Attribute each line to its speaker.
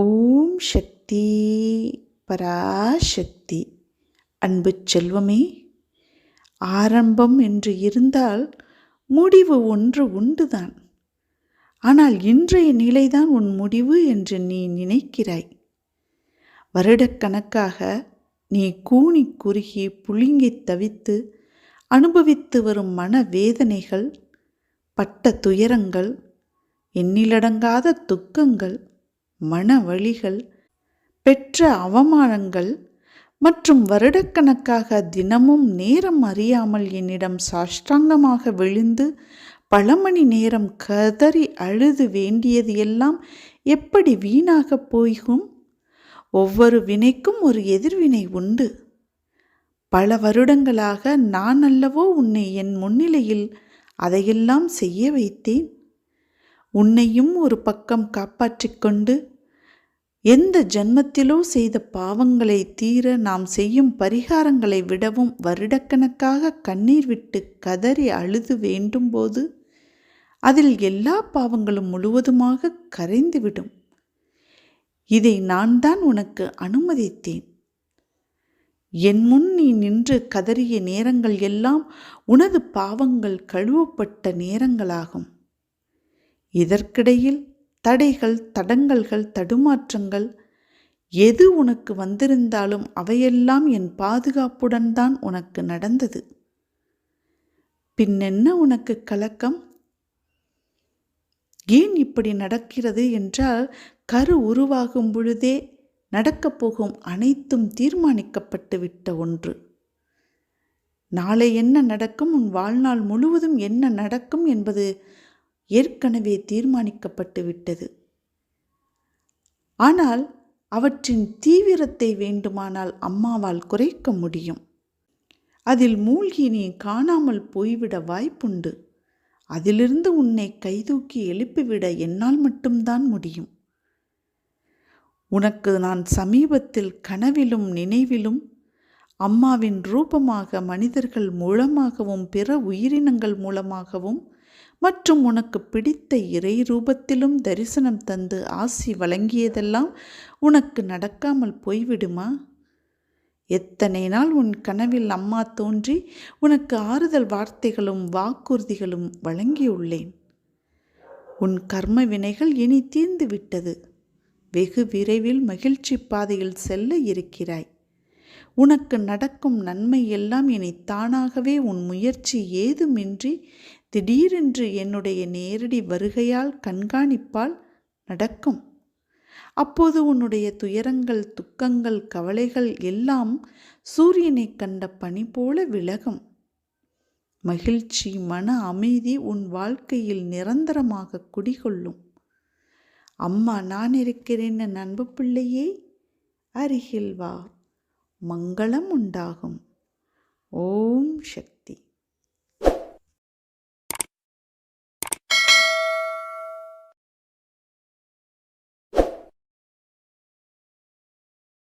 Speaker 1: ஓம் சக்தி பராசக்தி. அன்பு செல்வமே ஆரம்பம் என்று இருந்தால் முடிவு ஒன்று உண்டுதான். ஆனால் இன்றைய நிலைதான் உன் முடிவு என்று நீ நினைக்கிறாய். வருடக்கணக்காக நீ கூனி குறுகி புழுங்கி தவித்து அனுபவித்து வரும் மன வேதனைகள் பட்ட துயரங்கள் எண்ணிலடங்காத துக்கங்கள் மன வழிகள் பெற்ற அவமானங்கள் மற்றும் வருடக்கணக்காக தினமும் நேரம் அறியாமல் என்னிடம் சாஷ்டாங்கமாக விழுந்து பல மணி நேரம் கதறி அழுது வேண்டியது எல்லாம் எப்படி வீணாக போய்கும்? ஒவ்வொரு வினைக்கும் ஒரு எதிர்வினை உண்டு. பல வருடங்களாக நான் அல்லவோ உன்னை என் முன்னிலையில் அதையெல்லாம் செய்ய வைத்தேன். உன்னையும் ஒரு பக்கம் காப்பாற்றிக்கொண்டு எந்த ஜன்மத்திலோ செய்த பாவங்களை தீர நாம் செய்யும் பரிகாரங்களை விடவும் வருடக்கணக்காக கண்ணீர் விட்டு கதறி அழுது வேண்டும் போது அதில் எல்லா பாவங்களும் முழுவதுமாக கரைந்துவிடும். இதை நான் தான் உனக்கு அனுமதித்தேன். என் முன் நீ நின்று கதறிய நேரங்கள் எல்லாம் உனது பாவங்கள் கழுவப்பட்ட நேரங்களாகும். இதற்கிடையில் தடைகள் தடங்கல்கள் தடுமாற்றங்கள் எது உனக்கு வந்திருந்தாலும் அவையெல்லாம் என் பாதுகாப்புடன் தான் உனக்கு நடந்தது. பின்னென்ன உனக்கு கலக்கம்? ஏன் இப்படி நடக்கிறது என்றால் கரு உருவாகும் பொழுதே நடக்கப் போகும் அனைத்தும் தீர்மானிக்கப்பட்டு விட்ட ஒன்று. நாளை என்ன நடக்கும்? உன் வாழ்நாள் முழுவதும் என்ன நடக்கும் என்பது ஏற்கனவே தீர்மானிக்கப்பட்டு விட்டது. ஆனால் அவற்றின் தீவிரத்தை வேண்டுமானால் அம்மாவால் குறைக்க முடியும். அதில் மூழ்கி நீ காணாமல் போய்விட வாய்ப்புண்டு. அதிலிருந்து உன்னை கைதூக்கி எழுப்பிவிட என்னால் மட்டும்தான் முடியும். உனக்கு நான் சமீபத்தில் கனவிலும் நினைவிலும் அம்மாவின் ரூபமாக மனிதர்கள் மூலமாகவும் பிற உயிரினங்கள் மூலமாகவும் மற்றும் உனக்கு பிடித்த இறை ரூபத்திலும் தரிசனம் தந்து ஆசி வழங்கியதெல்லாம் உனக்கு நடக்காமல் போய்விடுமா? எத்தனை நாள் உன் கனவில் அம்மா தோன்றி உனக்கு ஆறுதல் வார்த்தைகளும் வாக்குறுதிகளும் வழங்கியுள்ளேன். உன் கர்ம வினைகள் இனி தீர்ந்து விட்டது. வெகு விரைவில் மகிழ்ச்சி பாதையில் செல்ல இருக்கிறாய். உனக்கு நடக்கும் நன்மை எல்லாம் இனி தானாகவே உன் முயற்சி ஏதுமின்றி திடீரென்று என்னுடைய நேரடி வருகையால் கண்காணிப்பால் நடக்கும். அப்போது உன்னுடைய துயரங்கள் துக்கங்கள் கவலைகள் எல்லாம் சூரியனை கண்ட பனி போல விலகும். மகிழ்ச்சி மன அமைதி உன் வாழ்க்கையில் நிரந்தரமாக குடிகொள்ளும். அம்மா நான் இருக்கிறேன் நண்பு பிள்ளையே அருகில் வா மங்களம் உண்டாகும். ஓம் சக்தி.